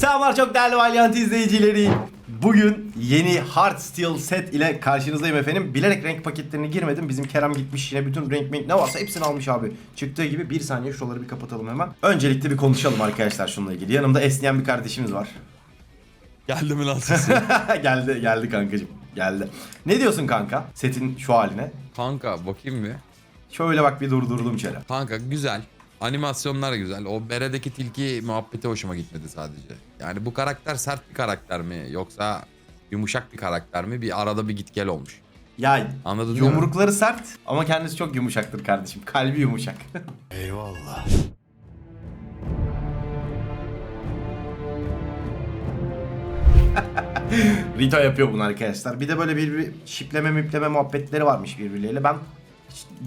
Selamlar çok değerli Valiant izleyicileri. Bugün yeni Hard Steel set ile karşınızdayım efendim. Bilerek renk paketlerini girmedim. Bizim Kerem gitmiş yine bütün renk renk ne varsa hepsini almış abi. Çıktığı gibi bir saniye şuraları bir kapatalım hemen. Öncelikle bir konuşalım arkadaşlar şununla ilgili. Yanımda esneyen bir kardeşimiz var. Geldi mi lan sesin? geldi geldi kankacım. Geldi. Ne diyorsun kanka setin şu haline? Kanka bakayım bir. Şöyle bak bir durdurdum içeri. Kanka güzel. Animasyonlar güzel. O beredeki tilki muhabbeti hoşuma gitmedi sadece. Yani bu karakter sert bir karakter mi yoksa yumuşak bir karakter mi? Bir arada bir git gel olmuş. Ya Anladın yumrukları sert ama kendisi çok yumuşaktır kardeşim. Kalbi yumuşak. Eyvallah. Rito yapıyor bunu arkadaşlar. Bir de böyle bir, bir şipleme mipleme muhabbetleri varmış birbirleriyle. Ben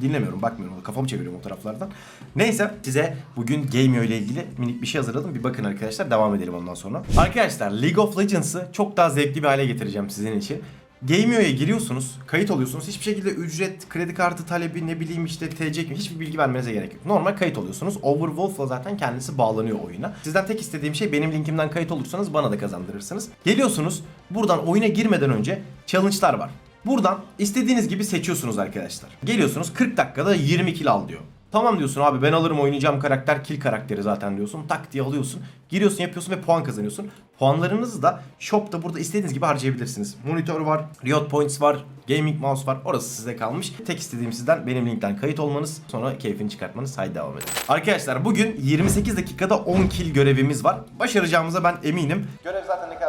dinlemiyorum, bakmıyorum. Kafamı çeviriyorum o taraflardan. Neyse size bugün Gameo ile ilgili minik bir şey hazırladım. Bir bakın arkadaşlar. Devam edelim ondan sonra. Arkadaşlar League of Legends'ı çok daha zevkli bir hale getireceğim sizin için. Gameo'ya giriyorsunuz, kayıt oluyorsunuz. Hiçbir şekilde ücret, kredi kartı talebi, ne bileyim işte TC gibi hiçbir bilgi vermenize gerek yok. Normal kayıt oluyorsunuz. Overwolf'la zaten kendisi bağlanıyor oyuna. Sizden tek istediğim şey benim linkimden kayıt olursanız bana da kazandırırsınız. Geliyorsunuz, buradan oyuna girmeden önce challenge'lar var. Buradan istediğiniz gibi seçiyorsunuz arkadaşlar. Geliyorsunuz 40 dakikada 20 kill al diyor. Tamam diyorsun abi ben alırım oynayacağım karakter kill karakteri zaten diyorsun. Tak diye alıyorsun. Giriyorsun yapıyorsun ve puan kazanıyorsun. Puanlarınızı da shopta burada istediğiniz gibi harcayabilirsiniz. Monitör var, Riot Points var, Gaming Mouse var. Orası size kalmış. Tek istediğim sizden benim linkten kayıt olmanız. Sonra keyfini çıkartmanız. Haydi devam edelim. Arkadaşlar bugün 28 dakikada 10 kill görevimiz var. Başaracağımıza ben eminim. Görev zaten ne kadar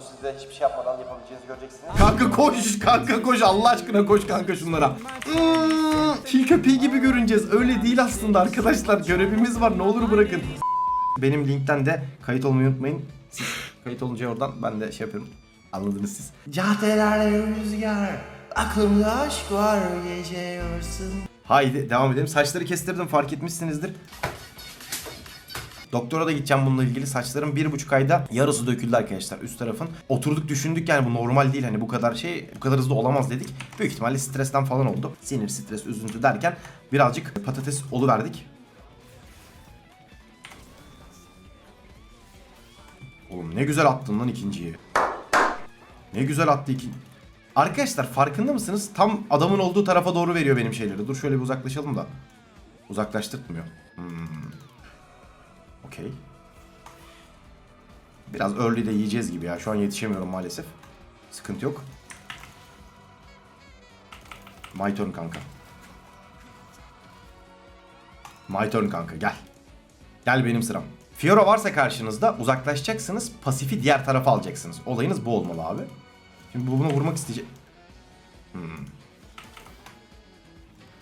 olduğunu siz de hiçbir şey yapmadan yapabileceğinizi göreceksiniz. Kanka koş, kanka koş. Allah aşkına koş kanka şunlara. Hmm, Kill köpeği gibi görüneceğiz. Öyle değil aslında arkadaşlar. Görevimiz var. Ne olur bırakın. Benim linkten de kayıt olmayı unutmayın. Siz kayıt olunca oradan ben de şey yapıyorum. Anladınız siz. Caddelerde rüzgar, aklımda aşk var geçiyorsun. Haydi devam edelim. Saçları kestirdim fark etmişsinizdir. Doktora da gideceğim bununla ilgili. Saçlarım bir buçuk ayda yarısı döküldü arkadaşlar üst tarafın. Oturduk düşündük yani bu normal değil hani bu kadar şey bu kadar hızlı olamaz dedik. Büyük ihtimalle stresten falan oldu. Sinir, stres, üzüntü derken birazcık patates oluverdik. Oğlum ne güzel attın lan ikinciyi. Ne güzel attı ikinci. Arkadaşlar farkında mısınız? Tam adamın olduğu tarafa doğru veriyor benim şeyleri. Dur şöyle bir uzaklaşalım da. Uzaklaştırtmıyor. Hmm. Okey. Biraz early de yiyeceğiz gibi ya. Şu an yetişemiyorum maalesef. Sıkıntı yok. My turn kanka. My turn kanka gel. Gel benim sıram. Fiora varsa karşınızda uzaklaşacaksınız. Pasifi diğer tarafa alacaksınız. Olayınız bu olmalı abi. Şimdi bu bunu vurmak isteyecek. Hmm.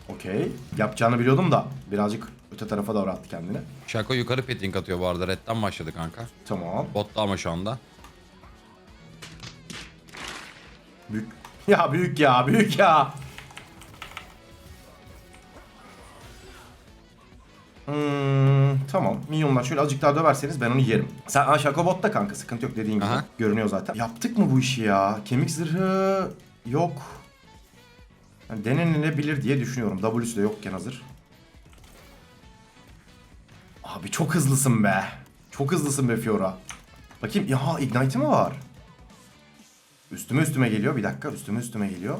Okey. Yapacağını biliyordum da birazcık öte tarafa doğru attı kendini. Şako yukarı petting atıyor bu arada. Red'den başladı kanka. Tamam. Botta ama şu anda. Büyük. Ya büyük ya büyük ya. Hmm, tamam. Minyonlar şöyle azıcık daha döverseniz ben onu yerim. Sen ha Şakobotta kanka sıkıntı yok dediğin gibi. Aha. Görünüyor zaten. Yaptık mı bu işi ya? Kemik zırhı yok. Yani denenilebilir diye düşünüyorum. W'su de yokken hazır. Abi çok hızlısın be. Çok hızlısın be Fiora. Bakayım ya Ignite'i mi var? Üstüme üstüme geliyor. Bir dakika üstüme üstüme geliyor.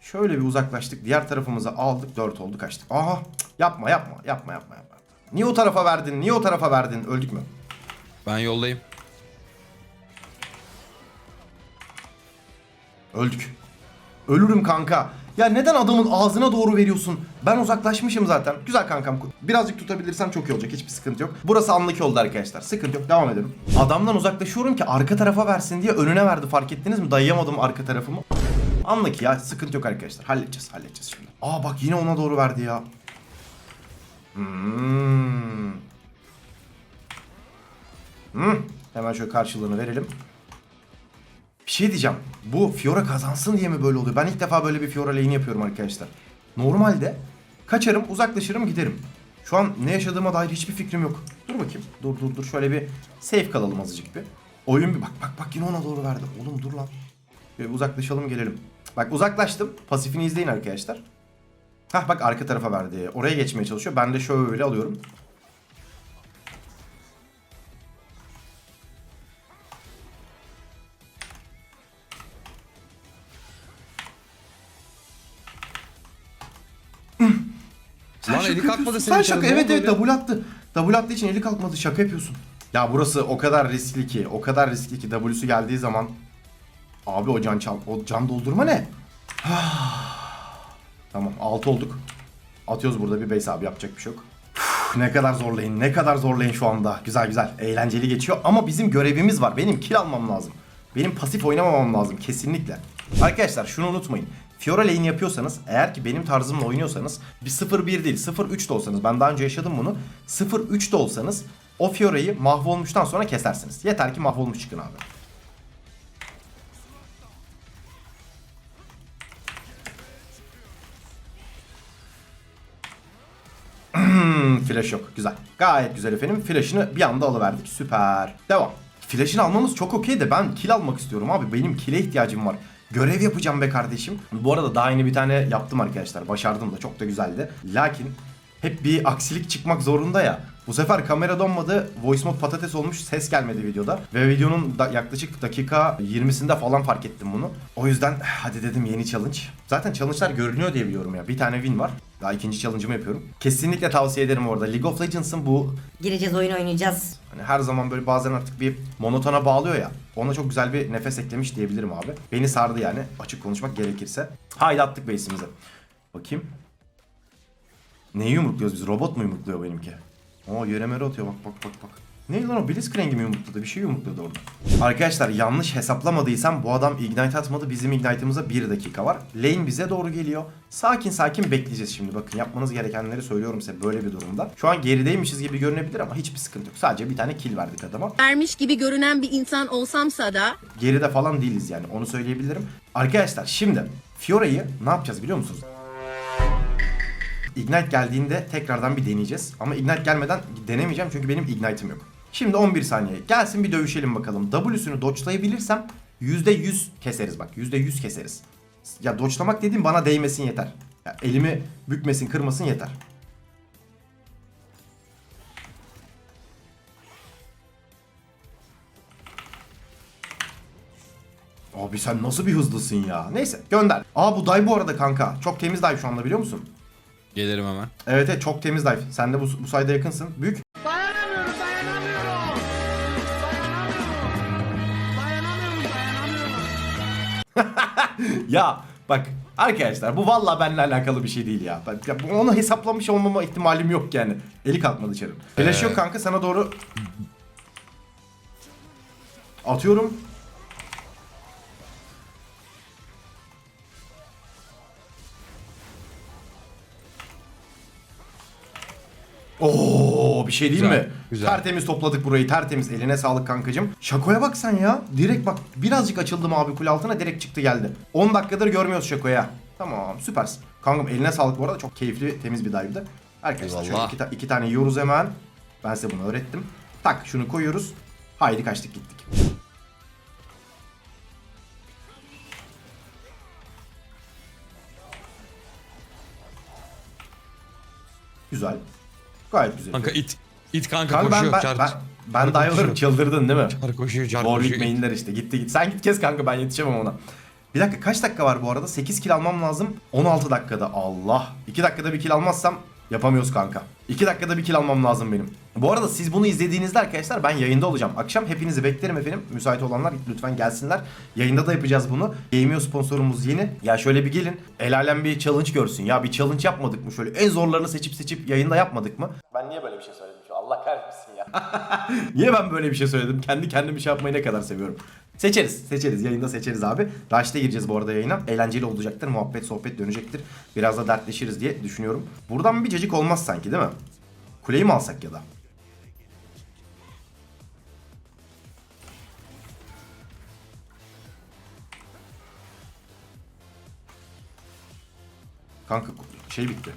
Şöyle bir uzaklaştık. Diğer tarafımıza aldık. 4 oldu kaçtık. Aha yapma yapma yapma yapma yapma. Niye o tarafa verdin? Niye o tarafa verdin? Öldük mü? Ben yoldayım. Öldük. Ölürüm kanka. Ya neden adamın ağzına doğru veriyorsun? Ben uzaklaşmışım zaten. Güzel kankam. Birazcık tutabilirsem çok iyi olacak. Hiçbir sıkıntı yok. Burası anlık oldu arkadaşlar. Sıkıntı yok. Devam edelim. Adamdan uzaklaşıyorum ki arka tarafa versin diye önüne verdi. Fark ettiniz mi? Dayayamadım arka tarafımı. Anlık ya. Sıkıntı yok arkadaşlar. Halledeceğiz. Halledeceğiz şimdi. Aa bak yine ona doğru verdi ya. Hmm. Hmm. Hemen şöyle karşılığını verelim. Şey diyeceğim. Bu Fiora kazansın diye mi böyle oluyor? Ben ilk defa böyle bir Fiora lane yapıyorum arkadaşlar. Normalde kaçarım, uzaklaşırım, giderim. Şu an ne yaşadığıma dair hiçbir fikrim yok. Dur bakayım. Dur dur dur. Şöyle bir safe kalalım azıcık bir. Oyun bir bak bak bak yine ona doğru verdi. Oğlum dur lan. Böyle uzaklaşalım gelelim. Bak uzaklaştım. Pasifini izleyin arkadaşlar. Hah bak arka tarafa verdi. Oraya geçmeye çalışıyor. Ben de şöyle alıyorum. Eli kalkmadı senin Sen şaka evet evet double attı. Double attığı için eli kalkmadı şaka yapıyorsun. Ya burası o kadar riskli ki o kadar riskli ki W'su geldiği zaman Abi o can çal o can doldurma ne? tamam 6 olduk. Atıyoruz burada bir base abi yapacak bir şey yok. Üf, ne kadar zorlayın ne kadar zorlayın şu anda. Güzel güzel eğlenceli geçiyor ama bizim görevimiz var. Benim kill almam lazım. Benim pasif oynamamam lazım kesinlikle. Arkadaşlar şunu unutmayın. Fiora lane yapıyorsanız eğer ki benim tarzımla oynuyorsanız bir 0-1 değil 0-3 de olsanız ben daha önce yaşadım bunu 0-3 de olsanız o Fiora'yı mahvolmuştan sonra kesersiniz. Yeter ki mahvolmuş çıkın abi. Hmm, flash yok. Güzel. Gayet güzel efendim. Flash'ını bir anda alıverdik. Süper. Devam. Flash'ını almamız çok okey de ben kill almak istiyorum abi. Benim kill'e ihtiyacım var. Görev yapacağım be kardeşim. Bu arada daha yeni bir tane yaptım arkadaşlar. Başardım da çok da güzeldi. Lakin hep bir aksilik çıkmak zorunda ya. Bu sefer kamera donmadı. Voice mod patates olmuş. Ses gelmedi videoda. Ve videonun da yaklaşık dakika 20'sinde falan fark ettim bunu. O yüzden hadi dedim yeni challenge. Zaten challenge'lar görünüyor diye biliyorum ya. Bir tane win var. Daha ikinci challenge'ımı yapıyorum. Kesinlikle tavsiye ederim orada. League of Legends'ın bu Gireceğiz oyun oynayacağız. hani her zaman böyle bazen artık bir monotona bağlıyor ya. Ona çok güzel bir nefes eklemiş diyebilirim abi. Beni sardı yani açık konuşmak gerekirse. Haydi attık base'imize. Bakayım. Neyi yumrukluyoruz biz? Robot mu yumrukluyor benimki? Oo yöremeri atıyor bak bak bak bak. Ne lan o Blitzcrank'i mi yumrukladı? Bir şey yumrukladı orada. Arkadaşlar yanlış hesaplamadıysam bu adam ignite atmadı. Bizim ignite'ımıza 1 dakika var. Lane bize doğru geliyor. Sakin sakin bekleyeceğiz şimdi. Bakın yapmanız gerekenleri söylüyorum size böyle bir durumda. Şu an gerideymişiz gibi görünebilir ama hiçbir sıkıntı yok. Sadece bir tane kill verdik adama. vermiş gibi görünen bir insan olsamsa da Geride falan değiliz yani onu söyleyebilirim. Arkadaşlar şimdi Fiora'yı ne yapacağız biliyor musunuz? Ignite geldiğinde tekrardan bir deneyeceğiz. Ama Ignite gelmeden denemeyeceğim çünkü benim Ignite'ım yok. Şimdi 11 saniye. Gelsin bir dövüşelim bakalım. W'sünü dodge'layabilirsem %100 keseriz bak. %100 keseriz. Ya dodge'lamak dediğim bana değmesin yeter. Ya elimi bükmesin, kırmasın yeter. Abi sen nasıl bir hızlısın ya. Neyse gönder. Aa bu dive bu arada kanka. Çok temiz dive şu anda biliyor musun? Gelirim hemen. Evet evet çok temiz dive. Sen de bu, bu sayede yakınsın. Büyük. Ya bak arkadaşlar bu valla benimle alakalı bir şey değil ya. Ben, ya bu- onu hesaplamış olmama ihtimalim yok yani. Eli kalkmadı içeri. Flash yok kanka sana doğru. Atıyorum. Oo bir şey değil Güzel, mi? güzel. Tertemiz topladık burayı tertemiz. Eline sağlık kankacım. Şakoya bak sen ya. Direkt bak birazcık açıldım abi kule altına direkt çıktı geldi. 10 dakikadır görmüyoruz Şakoya. Tamam süpersin. Kankam eline sağlık bu arada çok keyifli temiz bir dive'dı. Arkadaşlar şöyle Eyvallah. iki, ta- iki tane yiyoruz hemen. Ben size bunu öğrettim. Tak şunu koyuyoruz. Haydi kaçtık gittik. Güzel. Gayet güzel. Kanka it. İt kanka, Kanka ben, koşuyor. ben, ben, ben dive'larım koşuyor. çıldırdın değil mi? Çar koşuyor, çar Warwick koşuyor. mainler işte gitti git. Sen git kes kanka ben yetişemem ona. Bir dakika kaç dakika var bu arada? 8 kill almam lazım. 16 dakikada. Allah. 2 dakikada bir kill almazsam yapamıyoruz kanka. 2 dakikada bir kill almam lazım benim. Bu arada siz bunu izlediğinizde arkadaşlar ben yayında olacağım. Akşam hepinizi beklerim efendim. Müsait olanlar lütfen gelsinler. Yayında da yapacağız bunu. Gameo sponsorumuz yeni. Ya şöyle bir gelin. El alem bir challenge görsün. Ya bir challenge yapmadık mı? Şöyle en zorlarını seçip seçip yayında yapmadık mı? Ben niye böyle bir şey söyledim? Allah kahretsin. Niye ben böyle bir şey söyledim? Kendi kendime bir şey yapmayı ne kadar seviyorum. Seçeriz, seçeriz. Yayında seçeriz abi. Rush'ta gireceğiz bu arada yayına. Eğlenceli olacaktır. Muhabbet, sohbet dönecektir. Biraz da dertleşiriz diye düşünüyorum. Buradan bir cacık olmaz sanki değil mi? Kuleyi mi alsak ya da? Kanka şey bitti.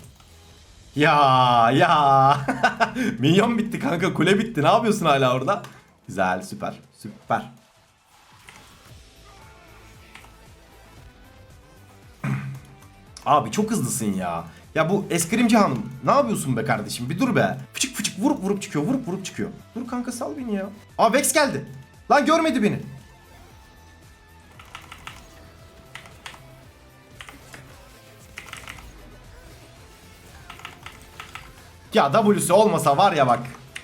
Ya ya. Minyon bitti kanka kule bitti. Ne yapıyorsun hala orada? Güzel süper süper. Abi çok hızlısın ya. Ya bu eskrimci hanım ne yapıyorsun be kardeşim bir dur be. Fıçık fıçık vurup vurup çıkıyor vurup vurup çıkıyor. Dur kanka sal beni ya. Aa Vex geldi. Lan görmedi beni. Ya W'si olmasa var ya bak.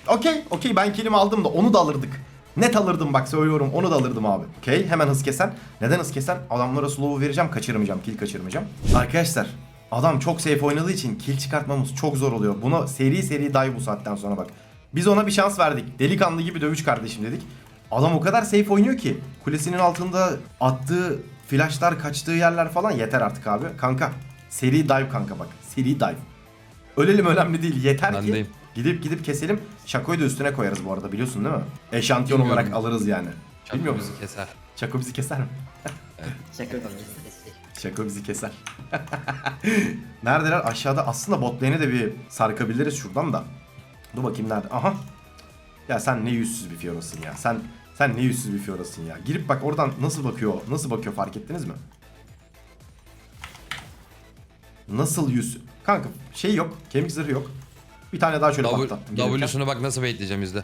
Okey, okey ben kilimi aldım da onu da alırdık. Net alırdım bak söylüyorum onu da alırdım abi. Okey hemen hız kesen. Neden hız kesen? Adamlara slow'u vereceğim kaçırmayacağım kill kaçırmayacağım. Arkadaşlar adam çok safe oynadığı için kill çıkartmamız çok zor oluyor. Buna seri seri dive bu saatten sonra bak. Biz ona bir şans verdik. Delikanlı gibi dövüş kardeşim dedik. Adam o kadar safe oynuyor ki kulesinin altında attığı flashlar kaçtığı yerler falan yeter artık abi. Kanka seri dive kanka bak. Seri dive. Ölelim önemli değil. Yeter ki Bendeyim. gidip gidip keselim. Şakoyu da üstüne koyarız bu arada biliyorsun değil mi? Eşantiyon Bilmiyorum. olarak alırız yani. Bilmiyor musun? Bizi keser. Şako bizi keser mi? Şaka. Şako bizi keser. Neredeler? Aşağıda aslında bot lane'e de bir sarkabiliriz şuradan da. Dur bakayım nerede? Aha. Ya sen ne yüzsüz bir Fiora'sın ya. Sen sen ne yüzsüz bir Fiora'sın ya. Girip bak oradan nasıl bakıyor? Nasıl bakıyor fark ettiniz mi? Nasıl yüz? Kanka şey yok. Kemik zırhı yok. Bir tane daha şöyle W- patlattım. gelirken. W'sunu bak nasıl bekleyeceğim izle.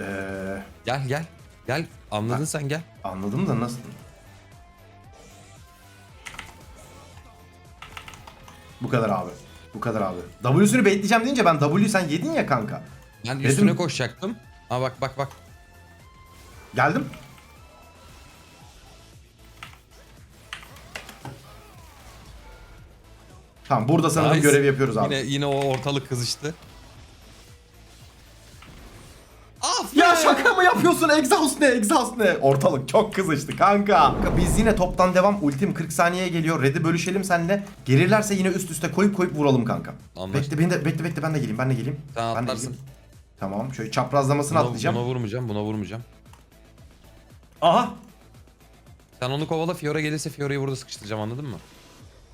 Ee, Gel gel. Gel. Anladın sen gel. anladım da nasıl? Bu kadar abi. Bu kadar abi. W'sünü bekleyeceğim deyince ben W sen yedin ya kanka. Ben üstüne koşacaktım. Ha bak bak bak. Geldim. Tamam burada sanırım Nice. görev yapıyoruz abi. Yine yine o ortalık kızıştı. Af Ya şaka mı yapıyorsun? Exhaust ne? Exhaust ne? Ortalık çok kızıştı kanka. Biz yine toptan devam. Ultim 40 saniyeye geliyor. Red'i bölüşelim seninle. Gelirlerse yine üst üste koyup koyup vuralım kanka. Anlaştık. Bekle beni de bekle bekle ben de geleyim. Ben de geleyim. Sen ben de atlarsın. geleyim. Tamam. Şöyle çaprazlamasını Buna, atlayacağım. buna vurmayacağım, buna vurmayacağım. Aha. Sen onu kovala Fiora gelirse Fiora'yı burada sıkıştıracağım anladın mı?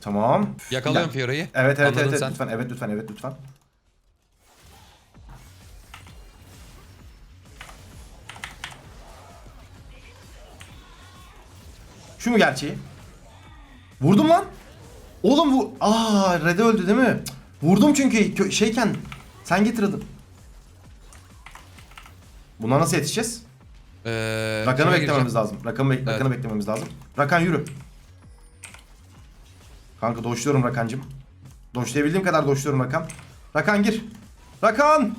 Tamam. Yakalıyorum Ya- Fiora'yı. Evet evet Anladın evet, evet lütfen evet lütfen evet lütfen. Şu mu gerçeği? Vurdum lan. Oğlum bu aa Red'e öldü değil mi? Cık, Vurdum çünkü şeyken sen getirdin. Buna nasıl yetişeceğiz? Ee, Rakan'ı beklememiz gireceğim. lazım. Rakan'ı, bek- Evet. Rakan'ı beklememiz lazım. Rakan yürü. Kanka doşluyorum Rakan'cım. Doşlayabildiğim kadar doşluyorum Rakan. Rakan gir. Rakan!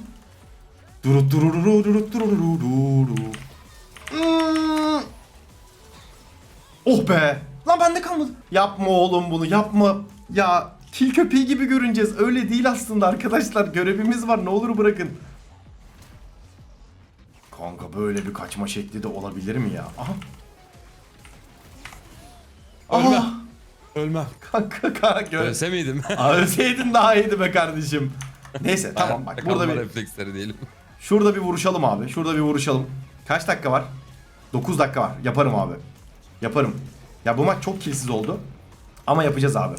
Durut durururu durut durururu. Hmm. Oh be! Lan bende kalmadı. Yapma oğlum bunu yapma. Ya kil köpeği gibi görüneceğiz. Öyle değil aslında arkadaşlar. Görevimiz var. Ne olur bırakın. Kanka böyle bir kaçma şekli de olabilir mi ya? Aha. Ölme. Aha. Ölmem. Kanka kanka. Ölse miydim? Ölseydin daha iyiydi be kardeşim. Neyse tamam bak burada Kalma bir refleksleri diyelim. şurada bir vuruşalım abi. Şurada bir vuruşalım. Kaç dakika var? 9 dakika var. Yaparım abi. Yaparım. Ya bu maç çok kilsiz oldu. Ama yapacağız abi.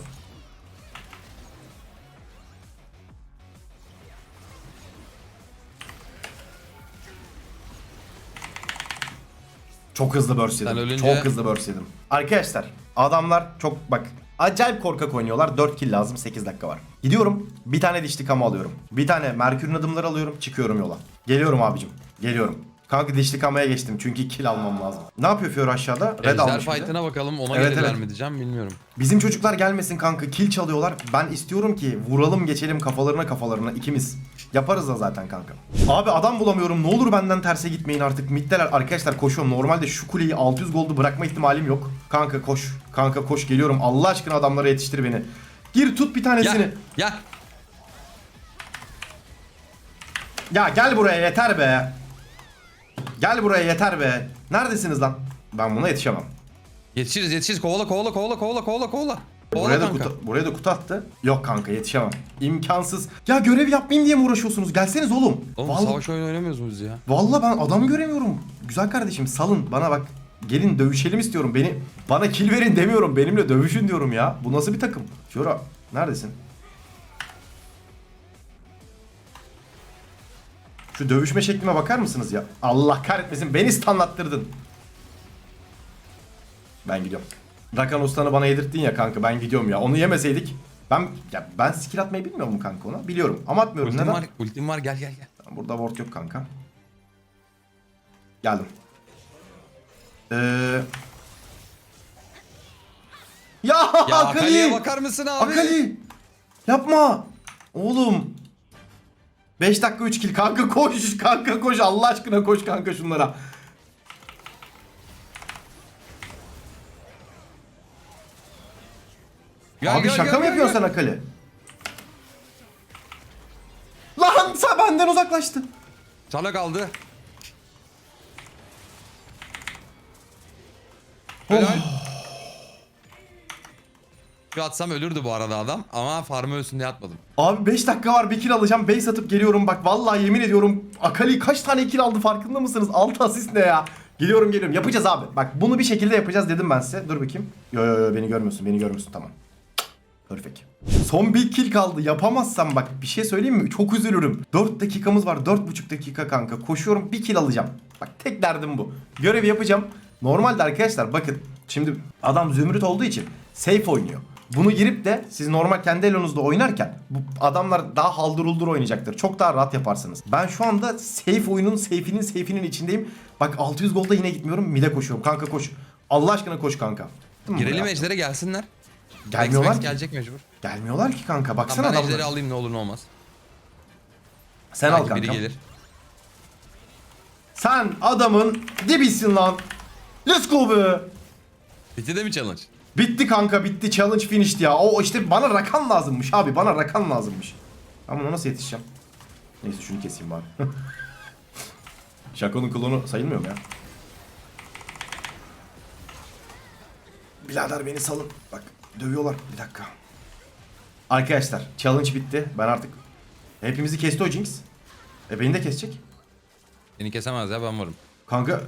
Çok hızlı burst yedim. Sen ölünce- Çok hızlı burst yedim. Arkadaşlar adamlar çok bak acayip korkak oynuyorlar. 4 kill lazım 8 dakika var. Gidiyorum bir tane dişli kamu alıyorum. Bir tane Merkür'ün adımları alıyorum çıkıyorum yola. Geliyorum abicim. Geliyorum. Kanka dişli kamaya geçtim çünkü kill almam lazım. Ne yapıyor Fiora aşağıda? Red Ejder almış bir de. fight'ına bakalım ona Evet, gelirler evet. mi diyeceğim bilmiyorum. Bizim çocuklar gelmesin kanka kill çalıyorlar. Ben istiyorum ki vuralım geçelim kafalarına kafalarına ikimiz. Yaparız da zaten kanka. Abi adam bulamıyorum. Ne olur benden terse gitmeyin artık. Middeler arkadaşlar koşuyorum. Normalde şu kuleyi 600 goldu bırakma ihtimalim yok. Kanka koş. Kanka koş geliyorum. Allah aşkına adamlara yetiştir beni. Gir tut bir tanesini. Gel gel. Ya gel buraya yeter be. Gel buraya yeter be. Neredesiniz lan? Ben buna yetişemem. Yetişiriz yetişiriz kovala kovala kovala kovala kovala kovala. Buraya da, kutu, buraya da kutu attı. Yok kanka yetişemem. İmkansız. Ya görev yapmayayım diye mi uğraşıyorsunuz? Gelseniz oğlum. Oğlum Vallahi, savaş oyunu oynamıyoruz muyuz ya? vallahi ben adam göremiyorum. Güzel kardeşim salın bana bak. Gelin dövüşelim istiyorum. Beni bana kill verin demiyorum. Benimle dövüşün diyorum ya. Bu nasıl bir takım? Fiora neredesin? Şu dövüşme şeklime bakar mısınız ya? Allah kahretmesin beni standlattırdın. Ben gidiyorum. Rakan Usta'nı bana yedirttin ya kanka ben gidiyorum ya. Onu yemeseydik ben ya ben skill atmayı bilmiyor mu kanka ona? Biliyorum ama atmıyorum. Ultim Neden? var, ultim var gel gel gel. Burada ward yok kanka. Geldim. Ee, Ya, Ya Akali. Akali'ye bakar mısın abi? Akali. Yapma. Oğlum. 5 dakika 3 kill. Kanka koş. Kanka koş. Allah aşkına koş kanka şunlara. Gel, Abi gel, şaka gel, mı gel, yapıyorsun gel. sen Akali? Lan sen benden uzaklaştın. Sana kaldı. Oh. Helal. Bir atsam ölürdü bu arada adam ama farmı ölsün diye atmadım. Abi 5 dakika var bir kill alacağım. Base atıp geliyorum bak. Vallahi yemin ediyorum. Akali kaç tane kill aldı farkında mısınız? 6 asist ne ya? Geliyorum geliyorum. Yapacağız abi. Bak bunu bir şekilde yapacağız dedim ben size. Dur bakayım. Yo yo yo beni görmüyorsun. Beni görmüyorsun. Tamam. Perfect. Son bir kill kaldı. Yapamazsam bak bir şey söyleyeyim mi? Çok üzülürüm. 4 dakikamız var. 4,5 dakika kanka. Koşuyorum bir kill alacağım. Bak tek derdim bu. Görevi yapacağım. Normalde arkadaşlar bakın. Şimdi adam zümrüt olduğu için safe oynuyor. Bunu girip de siz normal kendi elonuzda oynarken bu adamlar daha haldır uldur oynayacaktır. Çok daha rahat yaparsınız. Ben şu anda safe oyunun safe'inin safe'inin içindeyim. Bak 600 golda yine gitmiyorum. Mide koşuyorum. Kanka koş. Allah aşkına koş kanka. Değil mi Girelim buraya? ejdere gelsinler. Gelmiyorlar Max ki. gelecek mecbur. Gelmiyorlar ki kanka. Baksana Tamam, ben ejderi alayım ne olur ne olmaz. Sen al Belki kanka. biri gelir. Sen adamın dibisin lan. Let's go be. Bitti de mi challenge? Bitti kanka bitti challenge finished ya. O işte bana rakan lazımmış abi bana rakan lazımmış. Ben buna nasıl yetişeceğim? Neyse şunu keseyim bari. Şako'nun klonu sayılmıyor mu ya? Birader beni salın. Bak dövüyorlar. Bir dakika. Arkadaşlar challenge bitti. Ben artık hepimizi kesti o Jinx. E beni de kesecek. Beni kesemez ya ben varım. Kanka.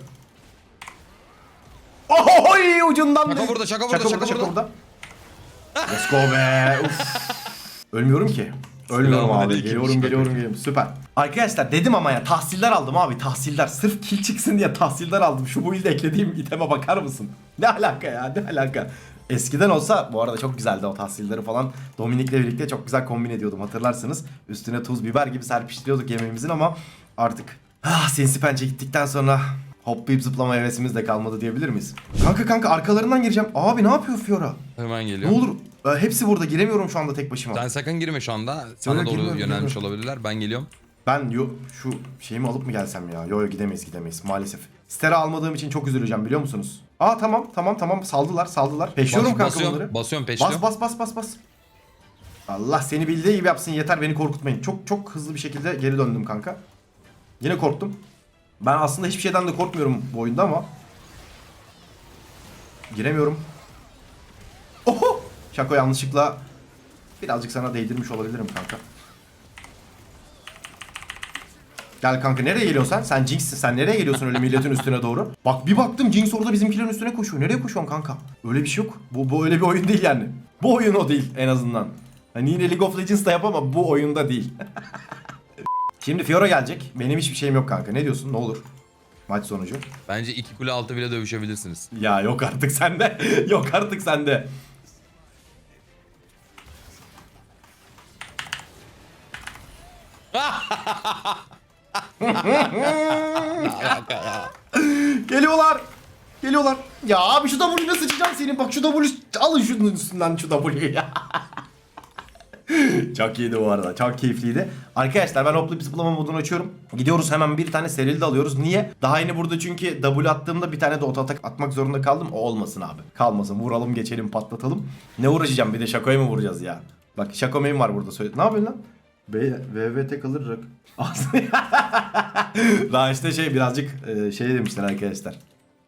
Ohoy ucundan Şaka burada, şaka burada, şaka burada. Let's go be. Uf. Ölmüyorum ki. Ölmüyorum abi. Selamünaleyküm. Geliyorum geliyorum geliyorum. Süper. Arkadaşlar dedim ama ya tahsiller aldım abi tahsiller. Sırf kill çıksın diye tahsiller aldım. Şu bu ilde eklediğim iteme bakar mısın? Ne alaka ya ne alaka? Eskiden olsa bu arada çok güzeldi o tahsilleri falan. Dominik'le birlikte çok güzel kombin ediyordum hatırlarsınız. Üstüne tuz biber gibi serpiştiriyorduk yemeğimizin ama artık ah sinsi pençe gittikten sonra hoplayıp zıplama hevesimiz de kalmadı diyebilir miyiz? Kanka kanka arkalarından gireceğim. Abi ne yapıyor Fiora? Hemen geliyor. Ne olur e, hepsi burada giremiyorum şu anda tek başıma. Sen sakın girme şu anda. Sana doğru girmiyorum, yönelmiş girmiyorum. olabilirler. Ben geliyorum. Ben yo, şu şeyimi alıp mı gelsem ya? Yo yo gidemeyiz gidemeyiz maalesef. Stera almadığım için çok üzüleceğim biliyor musunuz? Aa tamam tamam tamam saldılar saldılar. Peşiyorum Bas- kanka basıyorum, bunları. basıyorum, peşliyorum. Bas bas bas bas bas. Allah seni bildiği gibi yapsın yeter beni korkutmayın. Çok çok hızlı bir şekilde geri döndüm kanka. Yine korktum. Ben aslında hiçbir şeyden de korkmuyorum bu oyunda ama. Giremiyorum. Oho! Şako yanlışlıkla birazcık sana değdirmiş olabilirim kanka. Gel kanka nereye geliyorsun sen? Sen Jinx'sin. Sen nereye geliyorsun öyle milletin üstüne doğru? Bak bir baktım Jinx orada bizimkilerin üstüne koşuyor. Nereye koşuyorsun kanka? Öyle bir şey yok. Bu, bu öyle bir oyun değil yani. Bu oyun o değil en azından. Hani yine League of Legends'da yap ama bu oyunda değil. Şimdi Fiora gelecek. Benim hiçbir şeyim yok kanka. Ne diyorsun? Ne olur? Maç sonucu. Bence iki kule altı bile dövüşebilirsiniz. Ya yok artık sende. yok artık sende. Geliyorlar. Geliyorlar. Ya abi şu W'ne sıçacağım senin. Bak şu W alın şunun üstünden şu W'yu ya. çok iyiydi bu arada. Çok keyifliydi. Arkadaşlar ben hoplayıp zıplama modunu açıyorum. Gidiyoruz hemen bir tane serili de alıyoruz. Niye? Daha yeni burada çünkü W attığımda bir tane de oto atak atmak zorunda kaldım. O olmasın abi. Kalmasın. Vuralım geçelim patlatalım. Ne uğraşacağım bir de şakoya mı vuracağız ya? Bak şako main var burada. Söyle. Ne yapıyorsun lan? VVT kalır rak. Daha işte şey birazcık e, şey demişler arkadaşlar.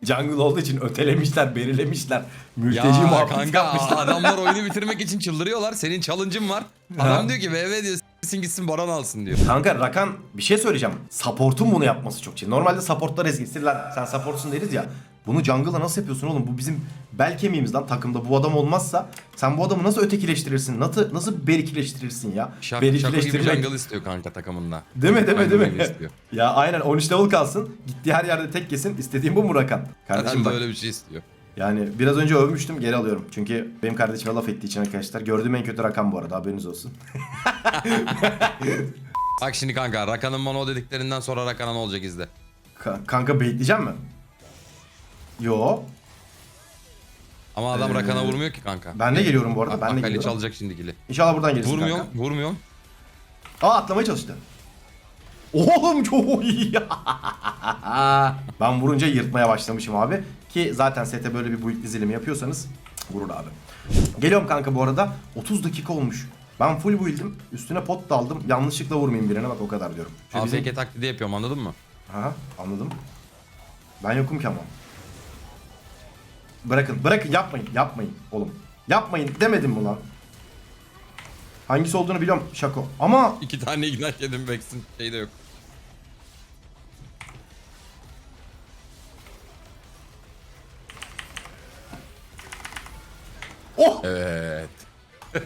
Jungle olduğu için ötelemişler, berilemişler. Mülteci Ya muhabbeti kanka yapmışlar. adamlar oyunu bitirmek için çıldırıyorlar. Senin challenge'ın var. Adam diyor ki VV diyor s**sin gitsin Baran alsın diyor. Kanka Rakan bir şey söyleyeceğim. Support'un bunu yapması çok şey. Normalde supportlar ezgisi lan sen supportsun deriz ya. Bunu jungle'la nasıl yapıyorsun oğlum? Bu bizim bel kemiğimiz lan takımda. Bu adam olmazsa sen bu adamı nasıl ötekileştirirsin? Nasıl nasıl berikileştirirsin ya? Şak, şaka gibi Berikileştirmek. jungle istiyor kanka takımında. Değil mi değil mi değil gibi mi? ya aynen 13 level kalsın. Gittiği her yerde tek kesin. İstediğim bu mu Rakan? Kardeşim Adam da bak. öyle bir şey istiyor. Yani biraz önce övmüştüm geri alıyorum. Çünkü benim kardeşime laf ettiği için arkadaşlar. Gördüğüm en kötü rakam bu arada haberiniz olsun. Bak şimdi kanka Rakan'ın mono dediklerinden sonra Rakan'a ne olacak izle. Ka- kanka baitleyeceğim mi? Yo. Ama adam Ee, Rakan'a vurmuyor ki kanka. Ben de geliyorum bu arada. Ben de Akali geliyorum. çalacak şimdi kili. İnşallah buradan gelirsin Vurmuyor, kanka. vurmuyor. Aa atlamaya çalıştı. Oğlum çok iyi ben vurunca yırtmaya başlamışım abi. Ki zaten sete böyle bir build dizilimi yapıyorsanız vurur abi. Geliyorum kanka bu arada. 30 dakika olmuş. Ben full build'im. Üstüne pot da aldım. Yanlışlıkla vurmayayım birine bak o kadar diyorum. Bizim- AFK taklidi yapıyorum anladın mı? Aha anladım. Ben yokum ki ama. Bırakın bırakın yapmayın yapmayın oğlum. Yapmayın demedim mi lan? Hangisi olduğunu biliyorum şako. Ama İki tane ignite yedim Vex'in şey de yok. oh Evet.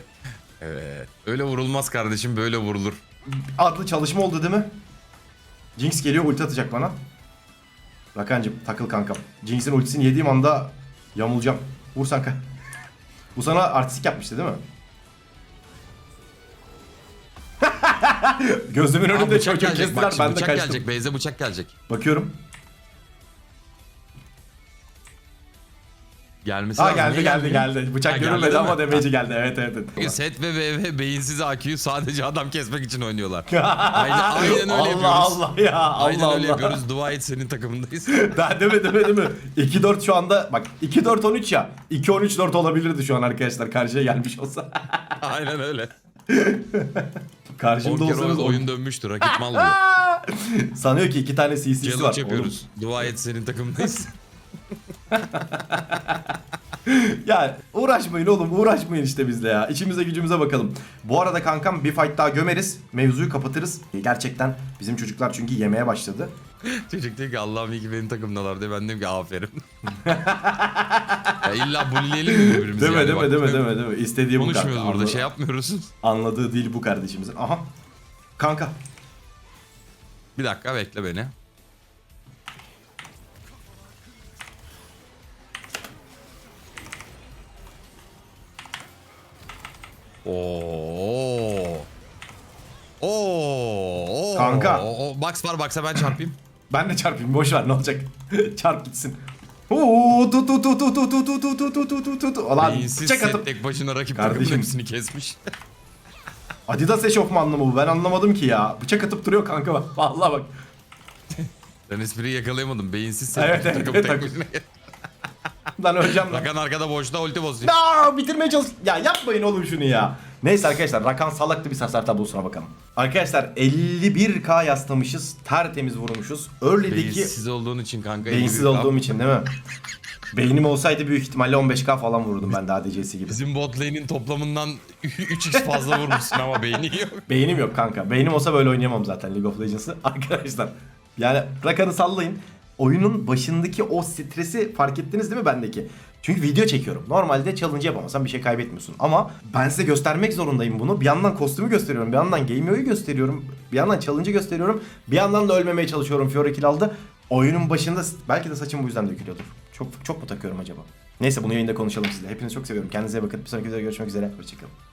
evet. Öyle vurulmaz kardeşim böyle vurulur. adlı çalışma oldu değil mi? Jinx geliyor ulti atacak bana. Rakancım takıl kankam. Jinx'in ultisini yediğim anda yamulacağım. Vur kanka. Bu sana artistik yapmıştı değil mi? Gözümün Aa, önünde bıçak çocuğu gelecek kestiler bak şimdi ben de bıçak kaçtım. gelecek. Beyze bıçak gelecek. Bakıyorum. Gelmesi Ha lazım. geldi Niye geldi gelmiyor? geldi. Bıçak Ha, geldi görünmedi değil ama demeci geldi. Evet evet. evet. Çünkü Set ve VV beyinsiz AQ'yu sadece adam kesmek için oynuyorlar. aynen, aynen öyle Allah yapıyoruz. Allah ya. Allah Aynen Allah. öyle yapıyoruz. Dua et senin takımındayız. Daha deme deme deme. 2-4 şu anda bak 2-4-13 ya. 2-13-4 olabilirdi şu an arkadaşlar karşıya gelmiş olsa. aynen öyle. Karşımda 10 kere olsanız oyun, dönmüştür. Rakip mal diyor. Sanıyor ki iki tane CC'si var. Challenge yapıyoruz. Dua et senin takımındayız. Ya uğraşmayın oğlum uğraşmayın işte bizle ya. İçimize gücümüze bakalım. Bu arada kankam bir fight daha gömeriz. Mevzuyu kapatırız. Gerçekten bizim çocuklar çünkü yemeye başladı. Çocuk diyor ki Allah'ım iyi ki benim takımdalar diye. Ben diyorum ki aferin. ya illa bulleyelim mi birbirimizi Deme yani? deme Bak, deme deme deme. İstediği bu kanka. Konuşmuyoruz burada Anladı- şey yapmıyoruz. Anladığı değil bu kardeşimizin. Aha. Kanka. Bir dakika bekle beni. Oo. Oo. Kanka. Oo. Box var box'a ben çarpayım. Ben de çarpayım boş ver ne olacak. Çarp gitsin. Oo tu tu tu tu tu tu tu tu tu tu tu tu tu tu. Ulan Beyinsiz bıçak atıp. tek başına rakip Kardeşim. takımın hepsini kesmiş. Adidas eşofmanlı mı bu? Ben anlamadım ki ya. Bıçak atıp duruyor kanka bak. Vallahi bak. ben espriyi yakalayamadım. Beyinsiz set Evet, evet, takımı evet, tek tabii. başına. Lan öleceğim lan. Rakan arkada boşta ulti bozuyor. Aa, bitirmeye çalış. Ya yapmayın oğlum şunu ya. Neyse arkadaşlar Rakan salaklı bir hasar tablosuna bakalım. Arkadaşlar 51k yaslamışız. Tertemiz vurmuşuz. Early'deki Beyinsiz olduğun için kanka. beyinsiz olduğum için değil mi? Beynim olsaydı büyük ihtimalle 15k falan vururdum ben de ADC'si gibi. Bizim bot lane'in toplamından 3x fazla vurmuşsun ama beyni yok. Beynim yok kanka. Beynim olsa böyle oynayamam zaten League of Legends'ı. Arkadaşlar yani Rakan'ı sallayın. Oyunun başındaki o stresi fark ettiniz değil mi bendeki? Çünkü video çekiyorum. Normalde challenge yapamasan bir şey kaybetmiyorsun. Ama ben size göstermek zorundayım bunu. Bir yandan kostümü gösteriyorum. Bir yandan gameo'yu gösteriyorum. Bir yandan challenge'ı gösteriyorum. Bir yandan da ölmemeye çalışıyorum. Fiora kill aldı. Oyunun başında belki de saçım bu yüzden dökülüyordur. Çok çok mu takıyorum acaba? Neyse bunu yayında konuşalım sizle. Hepinizi çok seviyorum. Kendinize iyi bakın. Bir sonraki videoda görüşmek üzere. Hoşçakalın.